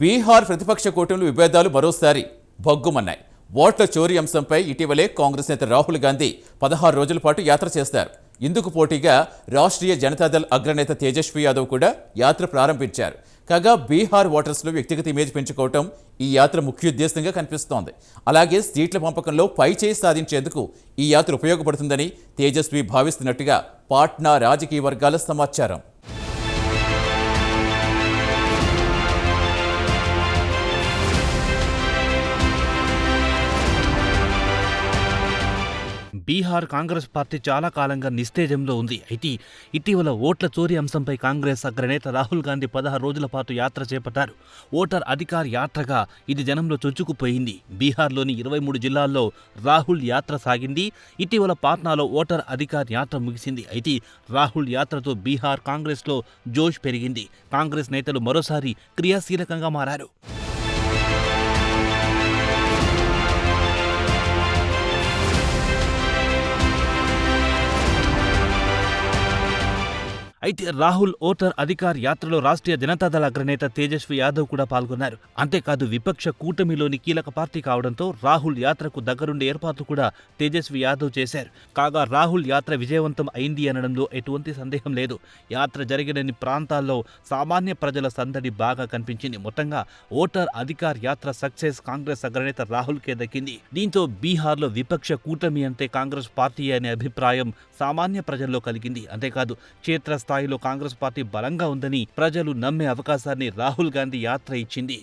బీహార్ ప్రతిపక్ష కూటమి విభేదాలు మరోసారి బొగ్గుమన్నాయి ఓట్ల చోరీ అంశంపై ఇటీవలే కాంగ్రెస్ నేత రాహుల్ గాంధీ పదహారు రోజుల పాటు యాత్ర చేస్తారు. ఇందుకు పోటీగా రాష్ట్రీయ జనతాదళ్ అగ్రనేత తేజస్వి యాదవ్ కూడా యాత్ర ప్రారంభించారు. కాగా బీహార్ ఓటర్స్లో వ్యక్తిగత ఇమేజ్ పెంచుకోవటం ఈ యాత్ర ముఖ్యోద్దేశంగా కనిపిస్తోంది. అలాగే సీట్ల పంపకంలో పై చేయి సాధించేందుకు ఈ యాత్ర ఉపయోగపడుతుందని తేజస్వి భావిస్తున్నట్టుగా పాట్నా రాజకీయ వర్గాల సమాచారం. బీహార్ కాంగ్రెస్ పార్టీ చాలా కాలంగా నిస్తేజంలో ఉంది. అయితే ఇటీవల ఓట్ల చోరీ అంశంపై కాంగ్రెస్ అగ్రనేత రాహుల్ గాంధీ పదహారు రోజుల పాటు యాత్ర చేపట్టారు. ఓటర్ అధికార్ యాత్రగా ఇది జనంలో చొచ్చుకుపోయింది. బీహార్లోని ఇరవై మూడు జిల్లాల్లో రాహుల్ యాత్ర సాగింది. ఇటీవల పాట్నాలో ఓటర్ అధికార్ యాత్ర ముగిసింది. అయితే రాహుల్ యాత్రతో బీహార్ కాంగ్రెస్లో జోష్ పెరిగింది. కాంగ్రెస్ నేతలు మరోసారి క్రియాశీలకంగా మారారు. అయితే రాహుల్ ఓటర్ అధికార్ యాత్రలో రాష్ట్రీయ జనతాదళ అగ్రనేత తేజస్వి యాదవ్ కూడా పాల్గొన్నారు. అంతేకాదు విపక్ష కూటమిలోని కీలక పార్టీ కావడంతో రాహుల్ యాత్రకు దగ్గరుండి ఏర్పాట్లు కూడా తేజస్వి యాదవ్ చేశారు. కాగా రాహుల్ యాత్ర విజయవంతం అయింది అనడంలో ఎటువంటి సందేహం లేదు. యాత్ర జరిగినన్ని ప్రాంతాల్లో సామాన్య ప్రజల సందడి బాగా కనిపించింది. మొత్తంగా ఓటర్ అధికార్ యాత్ర సక్సెస్ కాంగ్రెస్ అగ్రనేత రాహుల్ కే దక్కింది. దీంతో బీహార్లో విపక్ష కూటమి అంటే కాంగ్రెస్ పార్టీ అనే అభిప్రాయం సామాన్య ప్రజల్లో కలిగింది. అంతేకాదు స్థాయిలో కాంగ్రెస్ పార్టీ బలంగా ఉందని ప్రజలు నమ్మే అవకాశాన్ని రాహుల్ గాంధీ యాత్ర ఇచ్చింది.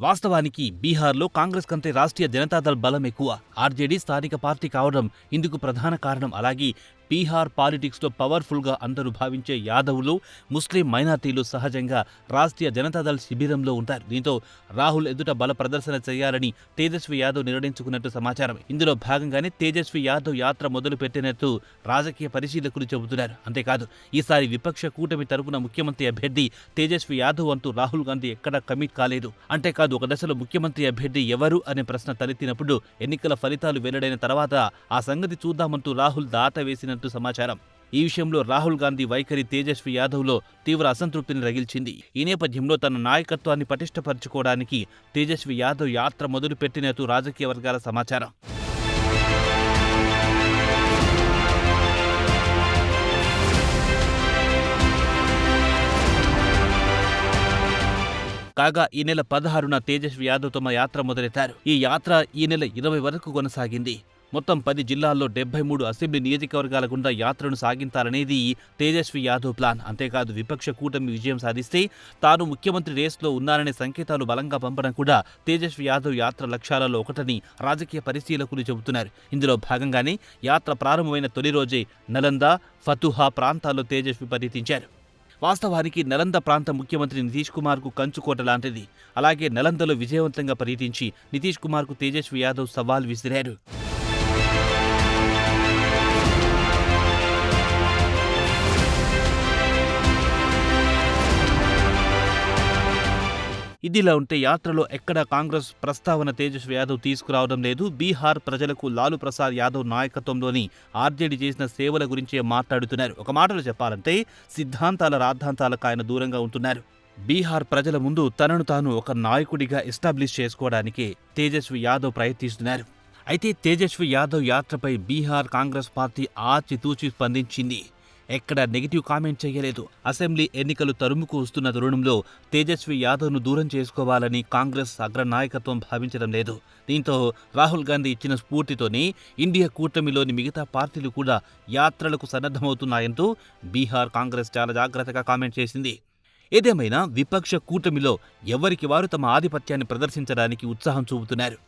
వాస్తవానికి బీహార్లో కాంగ్రెస్ కంటే రాష్ట్రీయ జనతాదళ్ బలం ఎక్కువ. ఆర్జేడీ స్థానిక పార్టీ కావడం ఇందుకు ప్రధాన కారణం. అలాగే బీహార్ పాలిటిక్స్లో పవర్ఫుల్గా అందరూ భావించే యాదవులు ముస్లిం మైనార్టీలు సహజంగా రాష్ట్రీయ జనతాదళ్ శిబిరంలో ఉంటారు. దీంతో రాహుల్ ఎదుట బల ప్రదర్శన చేయాలని తేజస్వి యాదవ్ నిర్ణయించుకున్నట్టు సమాచారం ఇందులో భాగంగానే తేజస్వి యాదవ్ యాత్ర మొదలు పెట్టినట్టు రాజకీయ పరిశీలకులు చెబుతున్నారు. అంతేకాదు ఈసారి విపక్ష కూటమి తరపున ముఖ్యమంత్రి అభ్యర్థి తేజస్వి యాదవ్ అంటూ రాహుల్ గాంధీ ఎక్కడా కమిట్ కాలేదు. అంతేకాదు ఒక దశలో ముఖ్యమంత్రి అభ్యర్థి ఎవరు అనే ప్రశ్న తలెత్తినప్పుడు ఎన్నికల ఫలితాలు వెల్లడైన తర్వాత ఆ సంగతి చూద్దామంటూ రాహుల్ దాత వేసిన వేసినట్టు సమాచారం. ఈ విషయంలో రాహుల్ గాంధీ వైఖరి తేజస్వి యాదవ్లో తీవ్ర అసంతృప్తిని రగిల్చింది. ఈ నేపథ్యంలో తన నాయకత్వాన్ని పటిష్టపరచుకోవడానికి తేజస్వి యాదవ్ యాత్ర మొదలుపెట్టినట్టు రాజకీయ వర్గాల సమాచారం. కాగా ఈ నెల పదహారున తేజస్వి యాదవ్ తమ యాత్ర మొదలెత్తారు. ఈ యాత్ర ఈ నెల ఇరవై వరకు కొనసాగింది. మొత్తం పది జిల్లాల్లో డెబ్బై మూడు అసెంబ్లీ నియోజకవర్గాల గుండా యాత్రను సాగించాలనేది తేజస్వి యాదవ్ ప్లాన్. అంతేకాదు విపక్ష కూటమి విజయం సాధిస్తే తాను ముఖ్యమంత్రి రేస్లో ఉన్నారనే సంకేతాలు బలంగా పంపడం కూడా తేజస్వి యాదవ్ యాత్ర లక్ష్యాలలో ఒకటని రాజకీయ పరిశీలకులు చెబుతున్నారు. ఇందులో భాగంగానే యాత్ర ప్రారంభమైన తొలి రోజే నలంద ఫతుహా ప్రాంతాల్లో తేజస్వి పర్యటించారు. వాస్తవానికి నలంద ప్రాంత ముఖ్యమంత్రి నితీష్ కుమార్కు కంచుకోట లాంటిది. అలాగే నలందలో విజయవంతంగా పర్యటించి నితీష్ కుమార్కు తేజస్వి యాదవ్ సవాల్ విసిరారు. ఇదిలా ఉంటే యాత్రలో ఎక్కడా కాంగ్రెస్ ప్రస్తావన తేజస్వి యాదవ్ తీసుకురావడం లేదు. బీహార్ ప్రజలకు లాలు ప్రసాద్ యాదవ్ నాయకత్వంలోని ఆర్జేడీ చేసిన సేవల గురించే మాట్లాడుతున్నారు. ఒక మాటలో చెప్పాలంటే సిద్ధాంతాల రాద్ధాంతాలకు ఆయన దూరంగా ఉంటున్నారు. బీహార్ ప్రజల ముందు తనను తాను ఒక నాయకుడిగా ఎస్టాబ్లిష్ చేసుకోవడానికి తేజస్వి యాదవ్ ప్రయత్నిస్తున్నారు. అయితే తేజస్వి యాదవ్ యాత్రపై బీహార్ కాంగ్రెస్ పార్టీ ఆచితూచి స్పందించింది. ఎక్కడ నెగిటివ్ కామెంట్ చేయలేదు. అసెంబ్లీ ఎన్నికలు తరుముకు వస్తున్న తరుణంలో తేజస్వి యాదవ్ను దూరం చేసుకోవాలని కాంగ్రెస్ అగ్ర నాయకత్వం భావించడం లేదు. దీంతో రాహుల్ గాంధీ ఇచ్చిన స్ఫూర్తితోనే ఇండియా కూటమిలోని మిగతా పార్టీలు కూడా యాత్రలకు సన్నద్ధమవుతున్నాయంటూ బీహార్ కాంగ్రెస్ చాలా జాగ్రత్తగా కామెంట్ చేసింది. ఏదేమైనా విపక్ష కూటమిలో ఎవరికి వారు తమ ఆధిపత్యాన్ని ప్రదర్శించడానికి ఉత్సాహం చూపుతున్నారు.